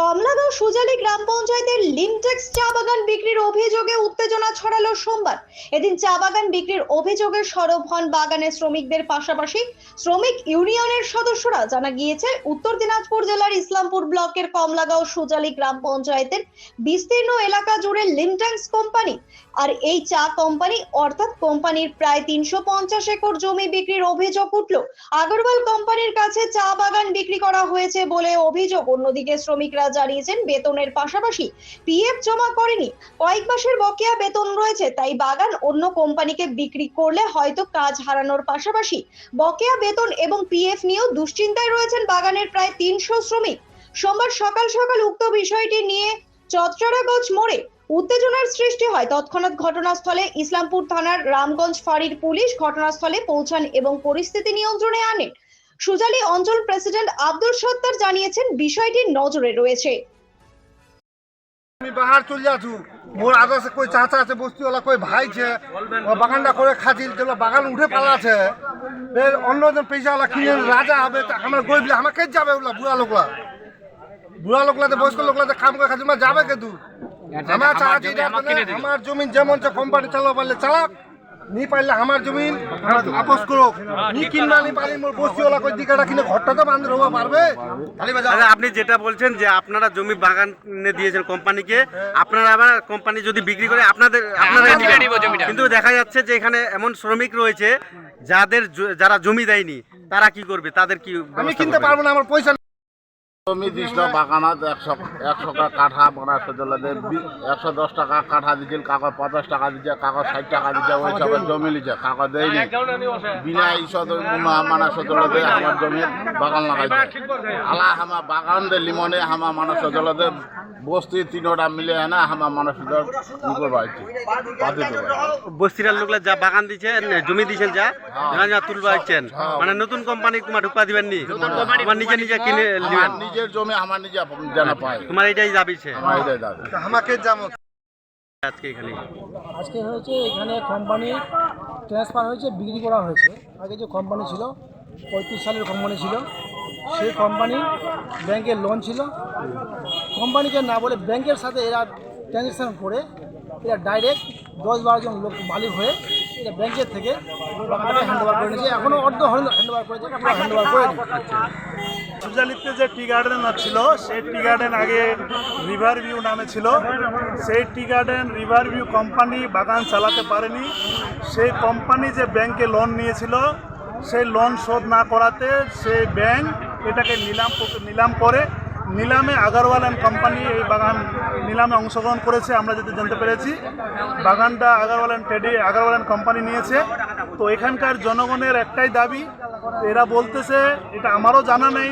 কমলাগাঁও সুজালি গ্রাম পঞ্চায়েতের লিমটেক্স চা বাগান বিক্রির অভিযোগে উত্তেজনা ছড়ালো সোমবার। এদিন চা বাগান বিক্রির অভিযোগে সরব হন বাগানের শ্রমিকদের পাশাপাশি শ্রমিক ইউনিয়নের সদস্যরা। জানা গিয়েছে, উত্তর দিনাজপুর জেলার ইসলামপুর ব্লকের কমলাগাঁও সুজালি গ্রাম পঞ্চায়েতের বিস্তীর্ণ এলাকা জুড়ে লিমটেক্স কোম্পানি আর এই চা কোম্পানি অর্থাৎ কোম্পানির প্রায় তিনশো পঞ্চাশ একর জমি বিক্রির অভিযোগ উঠল। আগরওয়াল কোম্পানির কাছে চা বাগান বিক্রি করা হয়েছে বলে অভিযোগ। অন্যদিকে শ্রমিকরা জানিয়েছেন বেতনের পাশাপাশি পিএফ জমা করেনি। কয়েক মাসের বকেয়া বেতন রয়েছে, তাই বাগান অন্য কোম্পানিকে বিক্রি করলে হয়তো কাজ হারানোর পাশাপাশি বকেয়া বেতন এবং পিএফ নিয়েও দুশ্চিন্তায় রয়েছেন বাগানের প্রায় তিনশো শ্রমিক। সোমবার সকাল সকাল উক্ত বিষয়টি নিয়ে চত্রারাগঞ্জ মোড়ে উত্তেজনার সৃষ্টি হয়। তৎক্ষণাৎ ঘটনাস্থলে ইসলামপুর থানার রামগঞ্জ ফাঁড়ির পুলিশ ঘটনাস্থলে পৌঁছান এবং পরিস্থিতি নিয়ন্ত্রণে আনেন। সুজালি অঞ্চল প্রেসিডেন্ট আব্দুল সত্তার জানিয়েছেন বিষয়টি নজরে রয়েছে। আমি বাহার চলে যাচ্ছু মোর আগে সে কই চাচা আছে বস্তিওয়ালা কই ভাই ছে বাগানটা করে যেগুলো বাগান উঠে পালাছে। ফের অন্যজন পয়সাওয়ালা কিনে রাজা হবে তা আমার গরিব আমাকে যাবে ওগুলা বুড়া লোকলা? বুড়া লোকলাতে বয়স্ক লোকলাতে কাম করে আমার যাবে কে তু আমার চাচা আমার জমিন যেমন কোম্পানি চালাও পারলে চালাক। নি পারলে আমার জমিন আপোষ করো নি কিনবা নি পারি মোর বস্তিওয়ালা কই দিকাটা কিনে ঘরটা তো বান্ধব হওয়া পারবে। আচ্ছা আপনি যেটা বলছেন যে আপনারা জমি বাগানে দিয়েছেন কোম্পানিকে আপনারা আবার কোম্পানি যদি বিক্রি করে আপনাদের আপনারা আমরা নিব জমিটা। কিন্তু দেখা যাচ্ছে যে এখানে এমন শ্রমিক রয়েছে যাদের যারা জমি দেয়নি তারা কি করবে? তাদের কি আমি কিনতে পারব না আমার পয়সা জমি দিছিল বাগানত একশো একশো কাঠা বানাচ্ছে দিলে একশো দশ টাকা কাঠা দিছিল কাগজ পঞ্চাশ টাকা দিচ্ছে কাগজ ষাট টাকা দিচ্ছে ওই সব জমি লিছে কাগজ দেয়নি। বিনা ইসদ মানে সদলতে আমার জমি বাগান লাগাইছে। আলা হামা বাগান দে লিমনে হামা মানে সদলতে বস্তি তিনোটা মিলে না মানে নিকল বাইছে পাতি দেবে লোকরা যা বাগান দিচ্ছেন জমি দিচ্ছেন যা যা যা তুলবা হ্যাঁ। মানে নতুন কোম্পানি তোমার ঢুকা দিবেন নি? নিজে নিজে কিনে আমার নিবেন নিজের জমি আমার নিজে জানা পায়। তোমার এটাই দাবিছে আমার এটাই দাবি। আমাকে যাব আজকে এখানে। আজকে হয়েছে এখানে কোম্পানি ট্রান্সফার হয়েছে বিক্রি করা হয়েছে। আগে যে কোম্পানি ছিল পঁয়ত্রিশ সালের কোম্পানি ছিল সেই কোম্পানি ব্যাংকের লোন ছিল। কোম্পানিকে না বলে ব্যাংকের সাথে এরা ট্রানজ্যাকশান করে এরা ডাইরেক্ট দশ বারো জন লোক মালিক হয়ে এরা ব্যাংকের থেকে বাগানটাকে হ্যান্ড ওভার করে নিয়েছে। এখনও অর্ধ হ্যান্ড ওভার করেছে পুরো হ্যান্ড ওভার করে সুজালিতে যে টি গার্ডেন ছিল সেই টি গার্ডেন আগে রিভার ভিউ নামে ছিল। সেই tea garden, river view company বাগান চালাতে পারেনি। সেই কোম্পানি যে ব্যাংকে লোন নিয়েছিল, সেই লোন শোধ না করাতে সেই ব্যাংক এটাকে নিলাম নিলাম করে নিলামে আগারওয়াল অ্যান্ড কোম্পানি এই বাগান নিলামে অংশগ্রহণ করেছে, আমরা যদি জানতে পেরেছি। বাগানটা আগারওয়াল অ্যান্ড টেডি আগারওয়াল অ্যান্ড কোম্পানি নিয়েছে। তো এখানকার জনগণের একটাই দাবি, এরা বলতেছে, এটা আমারও জানা নেই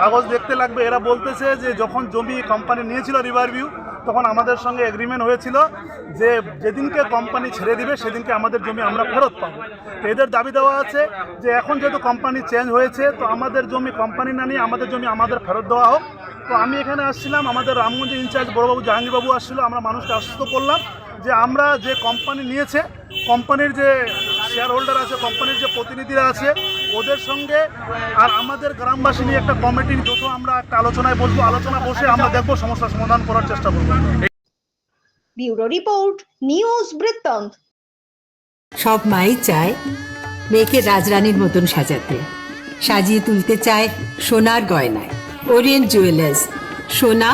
কাগজ দেখতে লাগবে। এরা বলতেছে যে যখন জমি কোম্পানি নিয়েছিল রিভার ভিউ তখন আমাদের সঙ্গে এগ্রিমেন্ট হয়েছিল যে যেদিনকে কোম্পানি ছেড়ে দিবে, সেদিনকে আমাদের জমি আমরা ফেরত পাবো। তো এদের দাবি দেওয়া আছে যে এখন যেহেতু কোম্পানি চেঞ্জ হয়েছে, তো আমাদের জমি কোম্পানি না নিয়ে আমাদের জমি আমাদের ফেরত দেওয়া হোক। তো আমি এখানে আসছিলাম, আমাদের রামগঞ্জের ইনচার্জ বড়বাবু জাহাঙ্গীরবাবু আসছিল, আমরা মানুষকে আশ্বস্ত করলাম যে আমরা যে কোম্পানি নিয়েছে কোম্পানির যে শেয়ার হোল্ডার আছে কোম্পানির যে প্রতিনিধিরা আছে ওদের সঙ্গে আর আমাদের গ্রামবাসী নিয়ে একটা কমিটি যত আমরা একটা আলোচনায় বসবো আলোচনা বসে আমরা দেখব সমস্যার সমাধান করার চেষ্টা করব। ব্যুরো রিপোর্ট নিউজ বৃত্তান্ত। সব মাই চায় মেয়েকে রাজরানীর মতন সাজাতে। সাজিয়ে তুলতে চায় সোনার গয়নায়। ওরিয়েন্ট জুয়েলার্স সোনা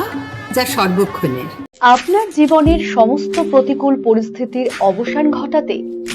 যা সর্বক্ষণের। আপনার জীবনের সমস্ত প্রতিকূল পরিস্থিতির অবসান ঘটাতে